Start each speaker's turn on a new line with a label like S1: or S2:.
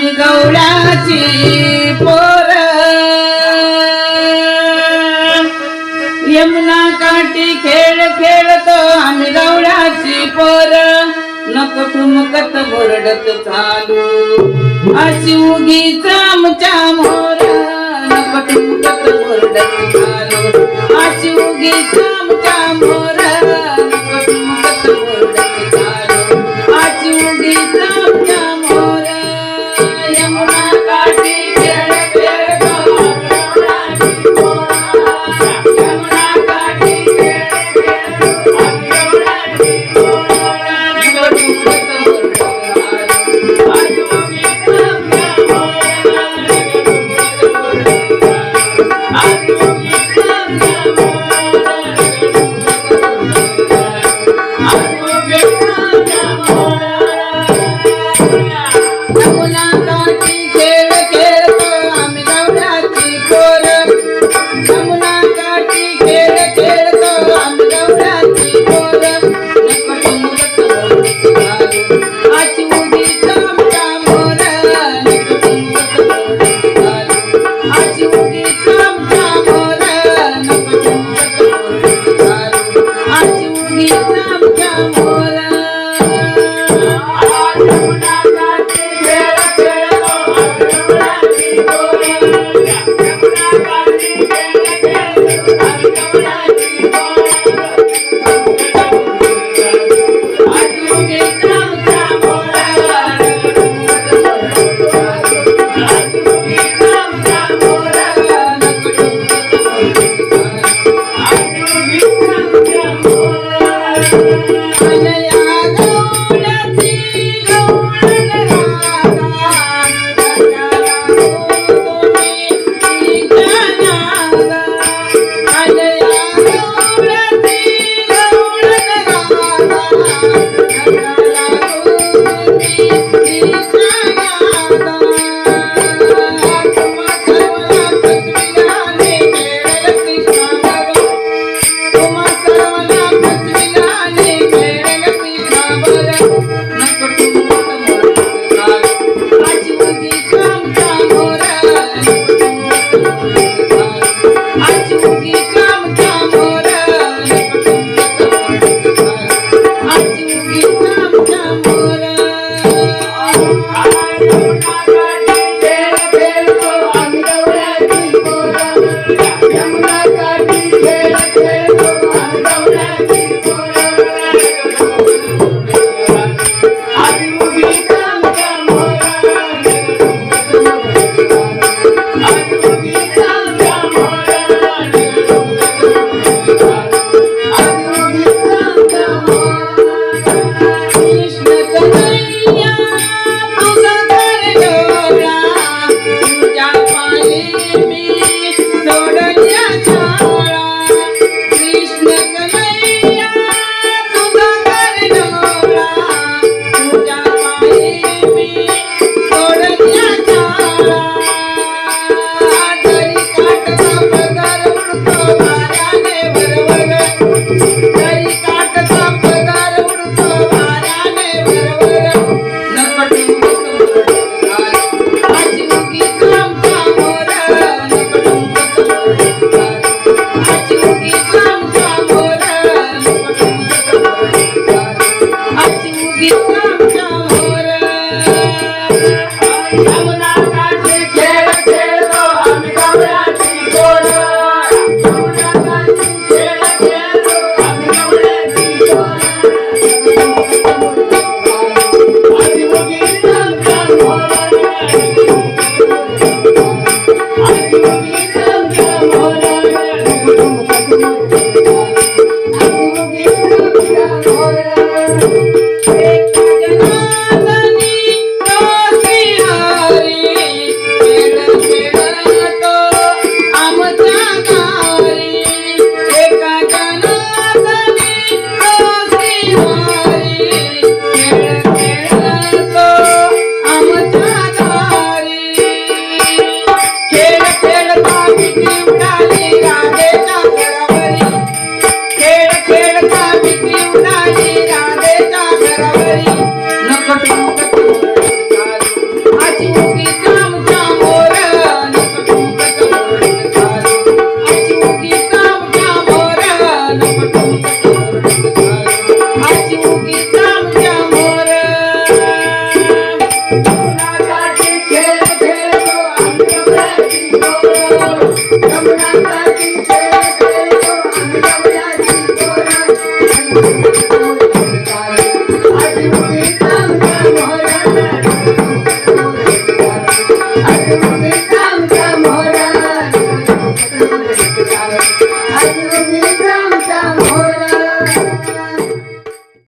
S1: आम्ही गौराची पोर. यमुना काठी खेळ खेळतो आम्ही गौराची पोर. नको ठुमकत बोरडत चालू अशी उगी आमच्या मोर. नको ठुमकत बोरडत चालू अशी उगी आमच्या मोर. Thank you.